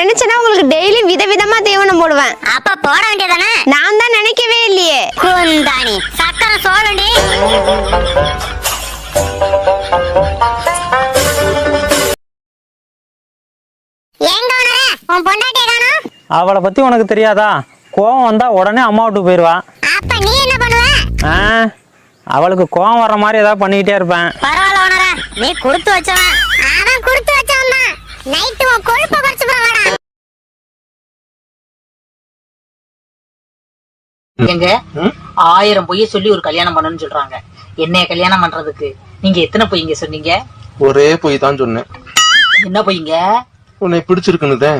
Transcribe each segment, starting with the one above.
நினைச்சேன்னா உங்களுக்கு டெய்லி விதவிதமா தீவனம் போடுவேன். அப்ப போட வேண்டியதானே? நான் தான் நினைக்கவே இல்லையே. குந்தாணி. சக்கரை சோழண்டி எங்க உணர உன் பொண்டாட்டிய காணோம் அவளை பத்தி உனக்கு தெரியாதா? கோவம் வந்தா உடனே அம்மா விட்டு போயிடுவா. அப்ப நீ என்ன பண்ணுவ? ஆ அவளுக்கு கோவம் வர்ற மாதிரி ஏதாவது பண்ணிக்கிட்டே இருப்பேன். பரவாயில்ல உணர நீ கொடுத்து வச்சவன். அவன் கொடுத்து வச்சவன் தான். நைட்டு உன் கொழுப்ப எங்க ஆயிரம் பொய்ய சொல்லி ஒரு கல்யாணம் பண்ணணும்னு சொல்றாங்க. என்னைய கல்யாணம் பண்றதுக்கு? நீங்க எத்தனை பொய்ங்க சொன்னீங்க? ஒரே போய் தான் சொன்னேன். என்ன பொய்ங்க? உன்னை பிடிச்சிருக்குன்னுதே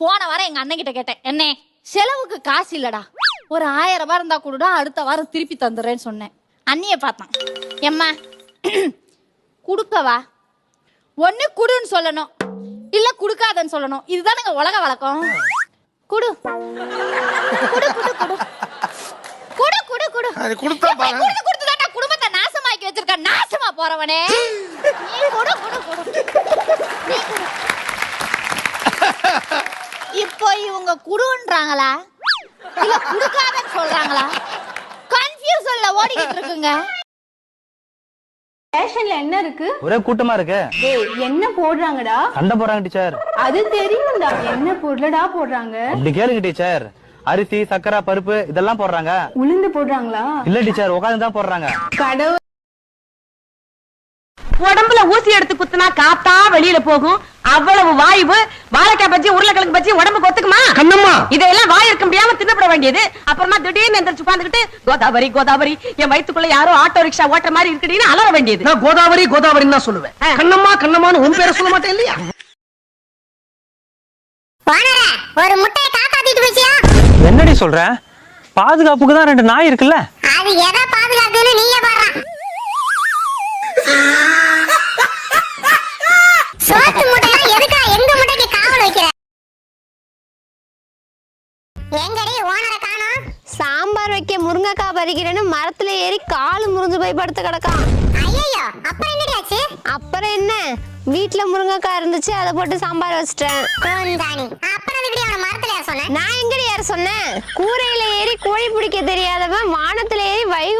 போன வாரம் எங்க அண்ணன் கிட்ட கேட்டேன். என்ன செலவுக்கு காசு இல்லடா. ஒரு ஆயிரம் ரூபாய் இருந்தா கொடுடா அடுத்த வாரம் திருப்பி தந்துடுறேன்னு சொன்னேன். அண்ணிய பார்த்தான். எம்மா குடுக்கவா? ஒண்ணு குடுன்னு சொல்லணும். இல்ல குடுக்காதன்னு சொல்லணும். இதுதானுங்க உலக வழக்கம். குடு. குடு குடு குடு. குடு குடு குடு. அது கொடுத்தா பாரு. குடுத்து குடுத்துதான்டா குடும்பத்தை நாசமாக்கி வச்சிருக்க நாசமா போறவனே. நீ குடு குடு குடு. நீ குடு. இப்போ இவங்க குடுன்றாங்களா? இல்ல குடுக்காதன்னு சொல்றாங்களா? கன்ஃபியூஷன்ல ஓடிக்கிட்டு இருக்குங்க. ஃபேஷன்ல என்ன இருக்கு? ஒரே கூட்டமா இருக்கு. என்ன போடுறாங்கடா? சண்டை போறாங்க டீச்சர். அது தெரியும்டா. என்ன பொருளடா போடுறாங்க? அப்படி கேளுங்க டீச்சர். அரிசி சக்கரை பருப்பு இதெல்லாம் போடுறாங்க. உளுந்து போடுறாங்களா? இல்ல டீச்சர் உட்காந்து தான் போடுறாங்க. கடவுள். உடம்புல ஊசி எடுத்து குத்துனா காத்தா வெளியில போகும். அவ்வளவு வாய்வு. வாழைக்காய் பச்சி உருளைக்கிழங்கு பச்சி உடம்புக்கு ஒத்துக்குமா? கண்ணம்மா. இதெல்லாம் வாய் இருக்க முடியாம தின்னப்பட வேண்டியது. அப்புறமா திடீர்னு எந்திரிச்சு உட்காந்துக்கிட்டு கோதாவரி கோதாவரி என் வயித்துக்குள்ள யாரோ ஆட்டோ ரிக்ஷா ஓட்டுற மாதிரி இருக்குடின்னு அலற வேண்டியது. நான் கோதாவரி கோதாவரின்னு தான் சொல்லுவேன். கண்ணம்மா கண்ணம்மான்னு உன் பேரை சொல்ல மாட்டேன் இல்லையா? ஒரு முட்டையை காக்காத்திட்டு போச்சியா என்னடி சொல்ற? பாதுகாப்புக்கு தான் ரெண்டு நாய் இருக்குல்ல? அது எதை பாதுகாக்குன்னு நீயே பாடுறான். எங்கடி ஓனரை காணோம்? சாம்பார் வைக்க முருங்கைக்காய் பறிக்கிறேன்னு மரத்துல ஏறி காலு முறிஞ்சு போய் படுத்து கிடக்கான். ஐயோ அப்புறம் என்னடி ஆச்சு அப்புறம் என்ன? வீட்ல முருங்கைக்காய் இருந்துச்சு அதை போட்டு சாம்பார் வச்சிட்டேன். அப்புறம் அதுக்கடி அவன மரத்துல ஏற சொன்னேன் நான் எங்கடி யார் சொன்னேன்? கூரையில ஏறி கோழி பிடிக்க தெரியாதவன் வானத்துல ஏறி வைகுண்டம்